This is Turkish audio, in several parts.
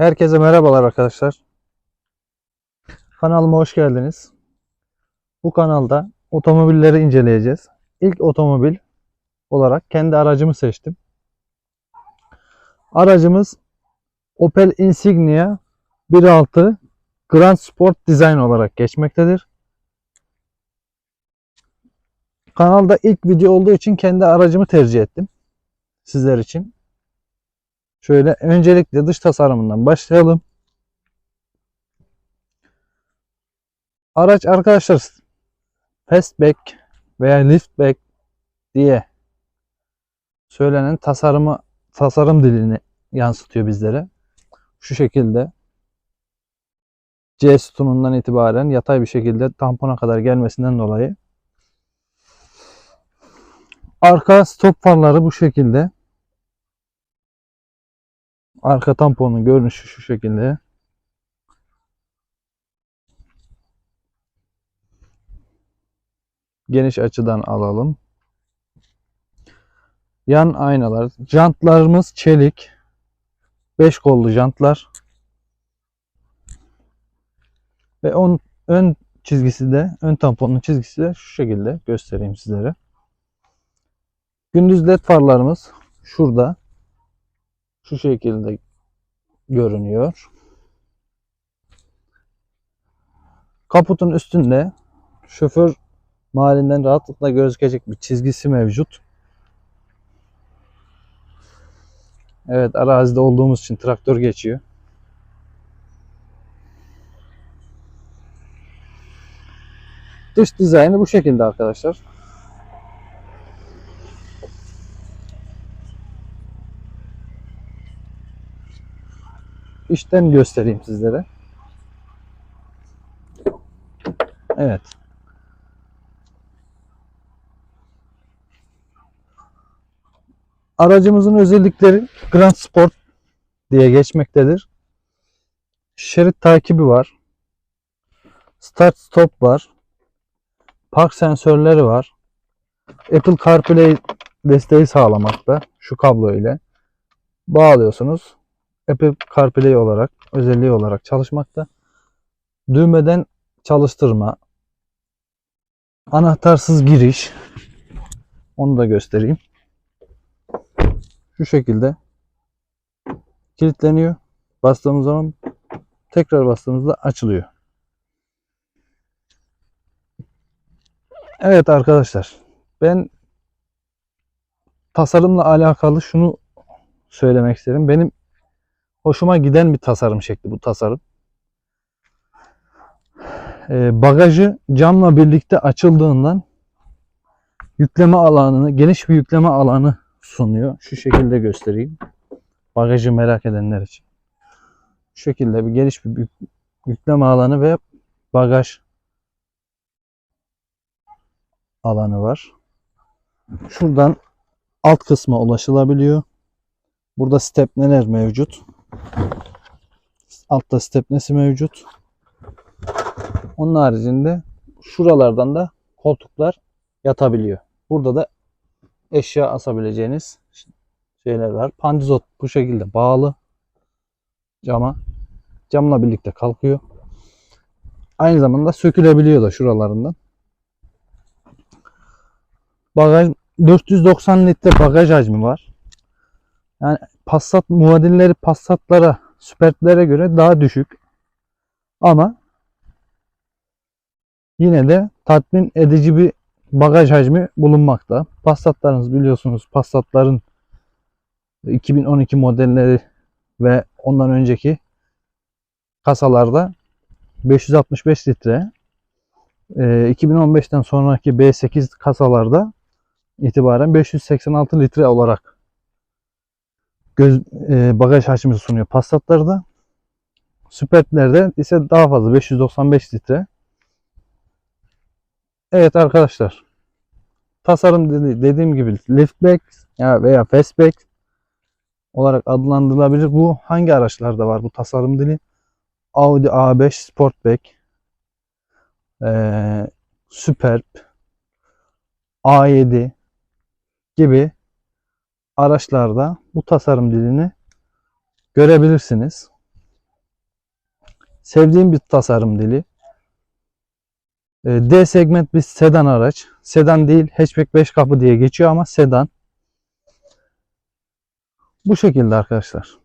Herkese merhabalar arkadaşlar. Kanalıma hoş geldiniz. Bu kanalda otomobilleri inceleyeceğiz. İlk otomobil olarak kendi aracımı seçtim. Aracımız Opel Insignia 1.6 Grand Sport Design olarak geçmektedir. Kanalda ilk video olduğu için kendi aracımı tercih ettim. Sizler için. Şöyle öncelikle dış tasarımından başlayalım. Araç arkadaşlar fastback veya liftback diye söylenen tasarımı tasarım dilini yansıtıyor bizlere. Şu şekilde C sütunundan itibaren yatay bir şekilde tampona kadar gelmesinden dolayı arka stop farları bu şekilde Arka tamponun görünüşü şu şekilde. Geniş açıdan alalım. Yan aynalar. Jantlarımız çelik. 5 kollu jantlar. Ve on, ön çizgisi de, ön tamponun çizgisi de şu şekilde göstereyim sizlere. Gündüz led farlarımız şurada şu şekilde görünüyor. Kaputun üstünde şoför mahallinden rahatlıkla gözükecek bir çizgisi mevcut. Evet arazide olduğumuz için traktör geçiyor. Dış dizaynı bu şekilde arkadaşlar. İçten göstereyim sizlere. Evet. Aracımızın özellikleri Grand Sport diye geçmektedir. Şerit takibi var. Start stop var. Park sensörleri var. Apple CarPlay desteği sağlamakta şu kablo ile. Bağlıyorsunuz. Apple CarPlay olarak, özelliği olarak çalışmakta. Düğmeden çalıştırma, anahtarsız giriş, onu da göstereyim. Şu şekilde kilitleniyor. Bastığımız zaman tekrar bastığımızda açılıyor. Evet arkadaşlar, ben tasarımla alakalı şunu söylemek isterim. Benim hoşuma giden bir tasarım şekli bu tasarım. Ee, bagajı camla birlikte açıldığından yükleme alanını, geniş bir yükleme alanı sunuyor. Şu şekilde göstereyim. Bagajı merak edenler için. Şu şekilde bir geniş bir yük- yükleme alanı ve bagaj alanı var. Şuradan alt kısma ulaşılabiliyor. Burada stepneler mevcut. Altta stepnesi mevcut. Onun haricinde şuralardan da koltuklar yatabiliyor. Burada da eşya asabileceğiniz şeyler var. Pandizot bu şekilde bağlı cama. Camla birlikte kalkıyor. Aynı zamanda sökülebiliyor da şuralarından. Bagaj 490 litre bagaj hacmi var. Yani Passat muadilleri Passat'lara, Superb'lere göre daha düşük. Ama yine de tatmin edici bir bagaj hacmi bulunmakta. Passat'larınız biliyorsunuz Passat'ların 2012 modelleri ve ondan önceki kasalarda 565 litre. Ee, 2015'ten sonraki B8 kasalarda itibaren 586 litre olarak göz, e, bagaj hacmi sunuyor Passat'larda. Superb'lerde ise daha fazla 595 litre. Evet arkadaşlar. Tasarım dedi- dediğim gibi liftback ya veya fastback olarak adlandırılabilir. Bu hangi araçlarda var bu tasarım dili? Audi A5 Sportback, eee Superb, A7 gibi araçlarda bu tasarım dilini görebilirsiniz. Sevdiğim bir tasarım dili. E, D segment bir sedan araç. Sedan değil, hatchback 5 kapı diye geçiyor ama sedan. Bu şekilde arkadaşlar.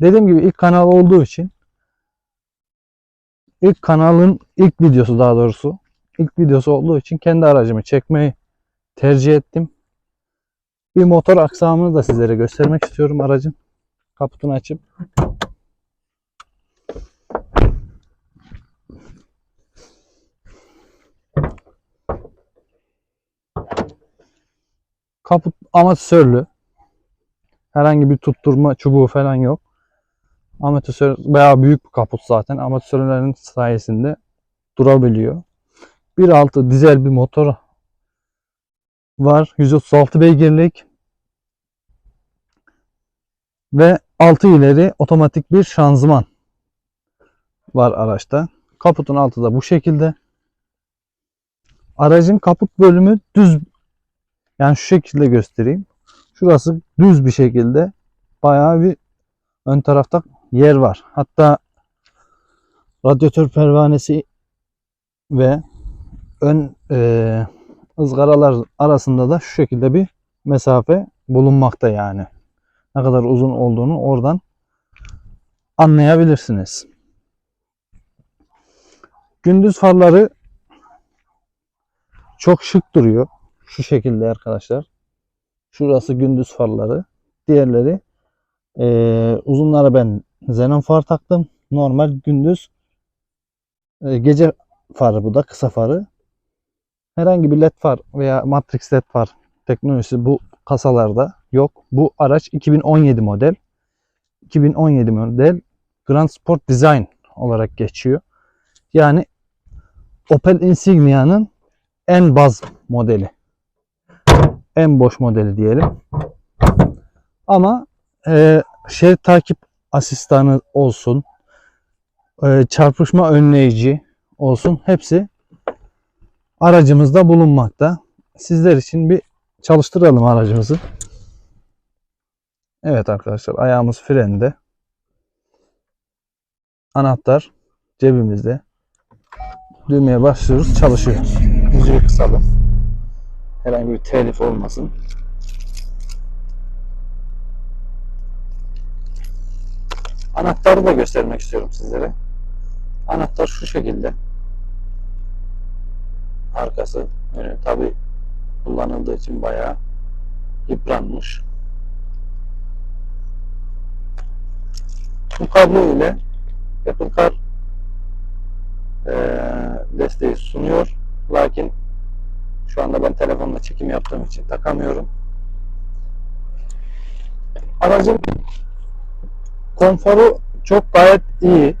Dediğim gibi ilk kanal olduğu için ilk kanalın ilk videosu daha doğrusu ilk videosu olduğu için kendi aracımı çekmeyi tercih ettim. Bir motor aksamını da sizlere göstermek istiyorum aracın. Kaputunu açıp. Kaput amatörlü. Herhangi bir tutturma çubuğu falan yok. Amatör bayağı büyük bir kaput zaten. Amatörlerin sayesinde durabiliyor. 1.6 dizel bir motor var. 136 beygirlik ve 6 ileri otomatik bir şanzıman var araçta. Kaputun altı da bu şekilde. Aracın kaput bölümü düz yani şu şekilde göstereyim. Şurası düz bir şekilde bayağı bir ön tarafta yer var. Hatta radyatör pervanesi ve ön e, ızgaralar arasında da şu şekilde bir mesafe bulunmakta yani. Ne kadar uzun olduğunu oradan anlayabilirsiniz. Gündüz farları çok şık duruyor. Şu şekilde arkadaşlar. Şurası gündüz farları. Diğerleri e, uzunlara ben xenon far taktım. Normal gündüz e, gece farı bu da kısa farı. Herhangi bir led far veya matrix led far teknolojisi bu kasalarda yok. Bu araç 2017 model. 2017 model Grand Sport Design olarak geçiyor. Yani Opel Insignia'nın en baz modeli. En boş modeli diyelim. Ama e, şerit takip asistanı olsun, e, çarpışma önleyici olsun hepsi aracımızda bulunmakta. Sizler için bir çalıştıralım aracımızı. Evet arkadaşlar ayağımız frende. Anahtar cebimizde. Düğmeye başlıyoruz çalışıyor. Müziği kısalım. Herhangi bir telif olmasın. Anahtarı da göstermek istiyorum sizlere. Anahtar şu şekilde. Arkası önü tabi kullanıldığı için bayağı yıpranmış. Bu kablo ile Apple Car e, desteği sunuyor. Lakin şu anda ben telefonla çekim yaptığım için takamıyorum. Aracın konforu çok gayet iyi.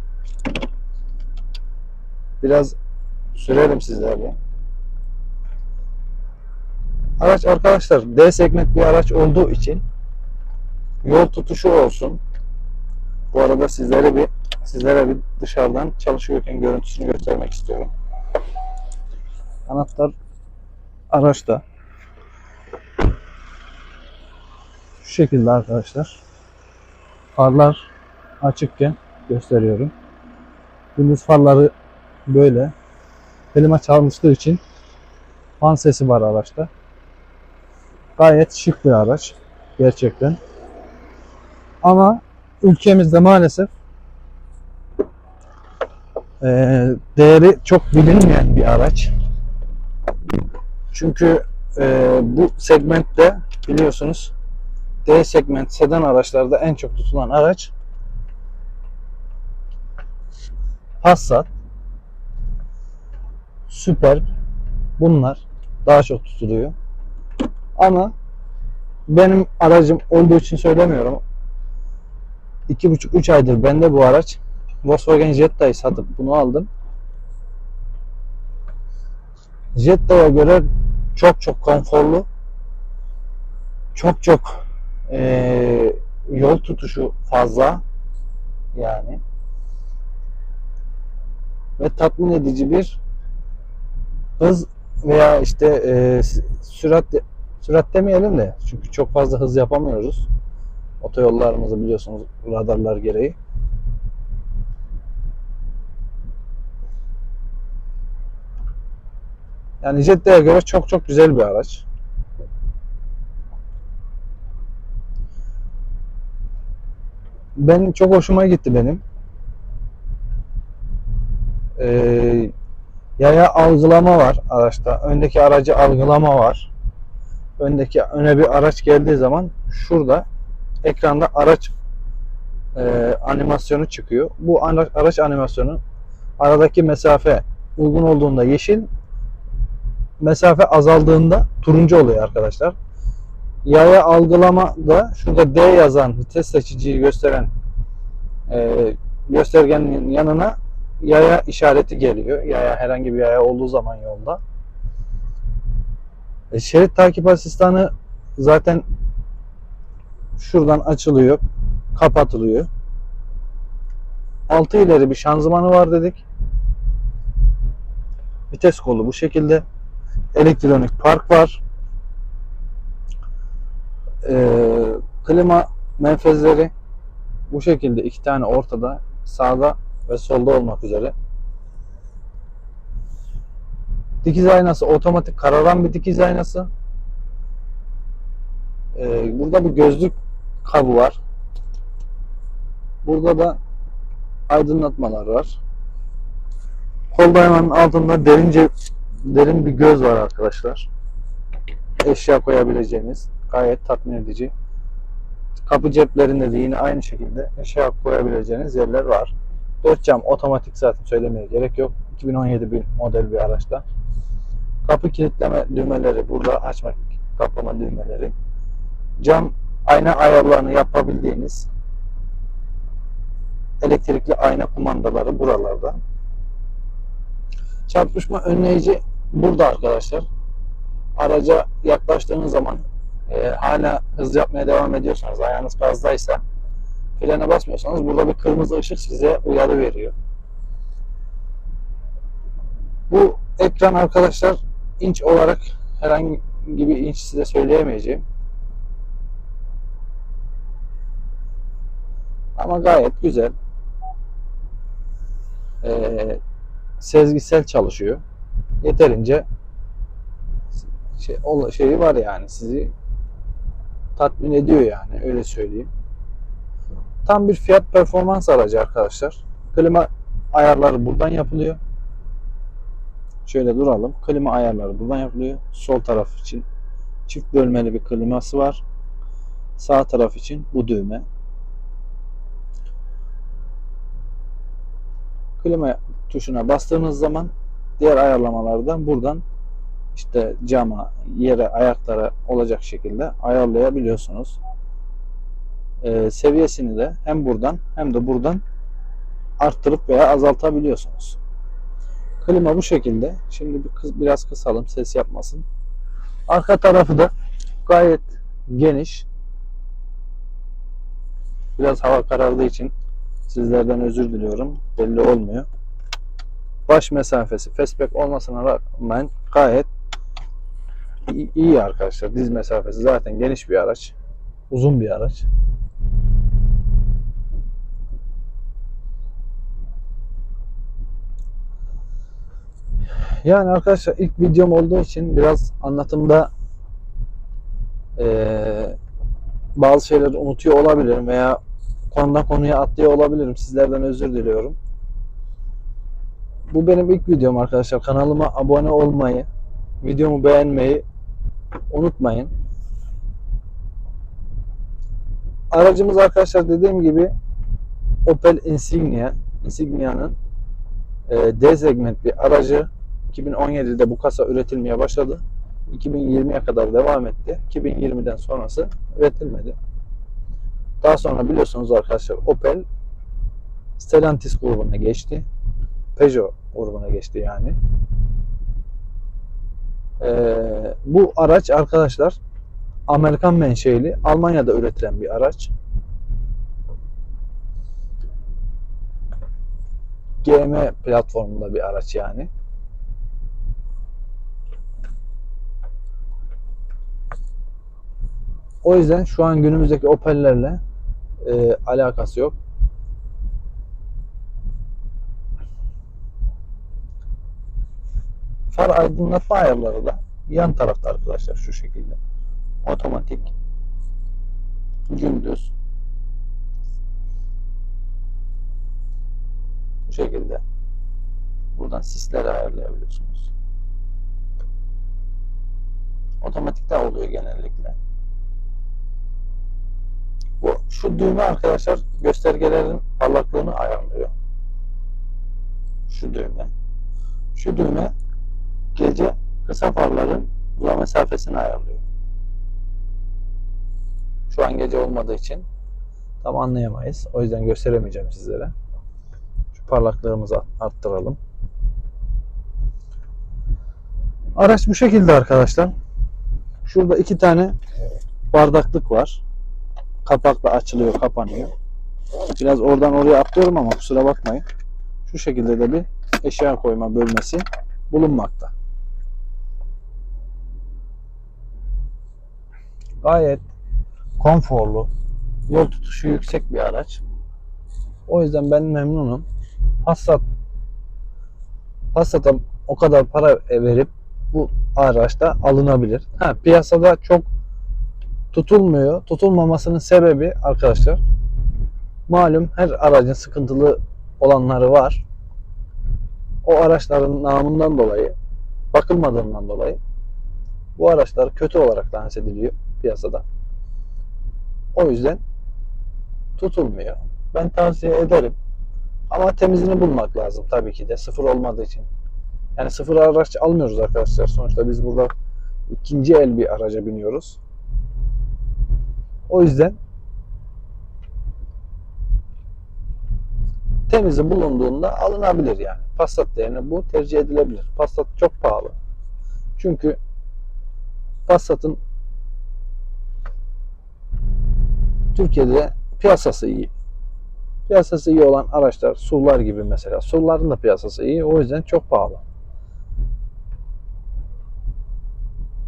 Biraz sürelim sizlerle. Araç arkadaşlar D segment bir araç olduğu için yol tutuşu olsun. Bu arada sizlere bir sizlere bir dışarıdan çalışıyorken görüntüsünü göstermek istiyorum. Anahtar araçta. Şu şekilde arkadaşlar. Farlar açıkken gösteriyorum. Gündüz farları böyle. Klima çalmıştığı için fan sesi var araçta. Gayet şık bir araç. Gerçekten. Ama ülkemizde maalesef e, değeri çok bilinmeyen bir araç. Çünkü e, bu segmentte biliyorsunuz D segment sedan araçlarda en çok tutulan araç Passat Superb bunlar daha çok tutuluyor. Ama benim aracım olduğu için söylemiyorum. 2,5-3 aydır bende bu araç. Volkswagen Jetta'yı satıp bunu aldım. Jetta'ya göre çok çok konforlu. Çok çok eee, yol tutuşu fazla. Yani. Ve tatmin edici bir hız veya işte eee, sürat Sürat demeyelim de çünkü çok fazla hız yapamıyoruz. Otoyollarımızı biliyorsunuz radarlar gereği. Yani Jetta'ya göre çok çok güzel bir araç. Ben çok hoşuma gitti benim. Ee, yaya algılama var araçta. Öndeki aracı algılama var. Öndeki öne bir araç geldiği zaman şurada ekranda araç e, animasyonu çıkıyor. Bu ara- araç animasyonu aradaki mesafe uygun olduğunda yeşil, mesafe azaldığında turuncu oluyor arkadaşlar. Yaya algılama da şurada D yazan vites seçiciyi gösteren e, göstergenin yanına yaya işareti geliyor. Yaya herhangi bir yaya olduğu zaman yolda. E, şerit takip asistanı zaten şuradan açılıyor, kapatılıyor. Altı ileri bir şanzımanı var dedik. Vites kolu bu şekilde. Elektronik park var. Ee, klima menfezleri bu şekilde iki tane ortada sağda ve solda olmak üzere. Dikiz aynası otomatik kararan bir dikiz aynası. Ee, burada bir gözlük kabı var. Burada da aydınlatmalar var. Kol dayamanın altında derince derin bir göz var arkadaşlar. Eşya koyabileceğiniz gayet tatmin edici. Kapı ceplerinde de yine aynı şekilde eşya koyabileceğiniz yerler var. 4 cam otomatik zaten söylemeye gerek yok. 2017 bir model bir araçta. Kapı kilitleme düğmeleri burada açma kapama düğmeleri. Cam ayna ayarlarını yapabildiğiniz elektrikli ayna kumandaları buralarda. Çarpışma önleyici burada arkadaşlar. Araca yaklaştığınız zaman e, hala hız yapmaya devam ediyorsanız, ayağınız gazdaysa frene basmıyorsanız burada bir kırmızı ışık size uyarı veriyor. Bu ekran arkadaşlar inç olarak herhangi bir inç size söyleyemeyeceğim. Ama gayet güzel. Ee, sezgisel çalışıyor. Yeterince şey, şeyi var yani sizi tatmin ediyor yani öyle söyleyeyim. Tam bir fiyat performans aracı arkadaşlar. Klima ayarları buradan yapılıyor. Şöyle duralım. Klima ayarları buradan yapılıyor. Sol taraf için çift bölmeli bir kliması var. Sağ taraf için bu düğme. Klima tuşuna bastığınız zaman diğer ayarlamalardan buradan işte cama, yere, ayaklara olacak şekilde ayarlayabiliyorsunuz. Ee, seviyesini de hem buradan hem de buradan arttırıp veya azaltabiliyorsunuz. Klima bu şekilde. Şimdi bir kıs- biraz kısalım ses yapmasın. Arka tarafı da gayet geniş. Biraz hava karardığı için sizlerden özür diliyorum. Belli olmuyor. Baş mesafesi fastback olmasına rağmen gayet iyi arkadaşlar. Diz mesafesi zaten geniş bir araç. Uzun bir araç. Yani arkadaşlar ilk videom olduğu için biraz anlatımda eee, bazı şeyleri unutuyor olabilirim veya konudan konuya atlıyor olabilirim. Sizlerden özür diliyorum. Bu benim ilk videom arkadaşlar. Kanalıma abone olmayı, videomu beğenmeyi unutmayın. Aracımız arkadaşlar dediğim gibi Opel Insignia. Insignia'nın e, D segment bir aracı. 2017'de bu kasa üretilmeye başladı. 2020'ye kadar devam etti. 2020'den sonrası üretilmedi. Daha sonra biliyorsunuz arkadaşlar Opel Stellantis grubuna geçti. Peugeot grubuna geçti yani. Ee, bu araç arkadaşlar Amerikan menşeli Almanya'da üretilen bir araç. GM platformunda bir araç yani. O yüzden şu an günümüzdeki Opel'lerle e, alakası yok. Far aydınlatma ayarları da yan tarafta arkadaşlar şu şekilde. Otomatik gündüz bu şekilde buradan sisleri ayarlayabiliyorsunuz. Otomatik de oluyor genellikle. Bu şu düğme arkadaşlar göstergelerin parlaklığını ayarlıyor. Şu düğme. Şu düğme gece kısa farların bula mesafesini ayarlıyor. Şu an gece olmadığı için tam anlayamayız. O yüzden gösteremeyeceğim sizlere. Şu parlaklığımızı arttıralım. Araç bu şekilde arkadaşlar. Şurada iki tane bardaklık var. Kapakla açılıyor, kapanıyor. Biraz oradan oraya atlıyorum ama kusura bakmayın. Şu şekilde de bir eşya koyma bölmesi bulunmakta. Gayet konforlu, yol tutuşu yüksek bir araç. O yüzden ben memnunum. Passat Passat'a o kadar para verip bu araçta alınabilir. Ha, piyasada çok tutulmuyor. Tutulmamasının sebebi arkadaşlar malum her aracın sıkıntılı olanları var. O araçların namından dolayı bakılmadığından dolayı bu araçlar kötü olarak lanse ediliyor piyasada. O yüzden tutulmuyor. Ben tavsiye ederim. Ama temizini bulmak lazım tabii ki de sıfır olmadığı için. Yani sıfır araç almıyoruz arkadaşlar. Sonuçta biz burada ikinci el bir araca biniyoruz. O yüzden temizi bulunduğunda alınabilir yani. Passat yerine bu tercih edilebilir. Passat çok pahalı. Çünkü Passat'ın Türkiye'de piyasası iyi. Piyasası iyi olan araçlar SUV'lar gibi mesela. SUV'ların da piyasası iyi. O yüzden çok pahalı.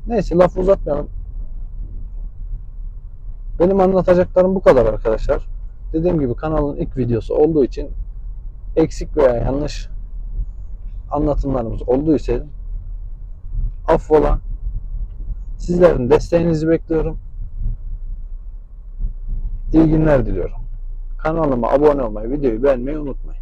Neyse lafı uzatmayalım. Benim anlatacaklarım bu kadar arkadaşlar. Dediğim gibi kanalın ilk videosu olduğu için eksik veya yanlış anlatımlarımız olduysa affola. Sizlerin desteğinizi bekliyorum. İyi günler diliyorum. Kanalıma abone olmayı, videoyu beğenmeyi unutmayın.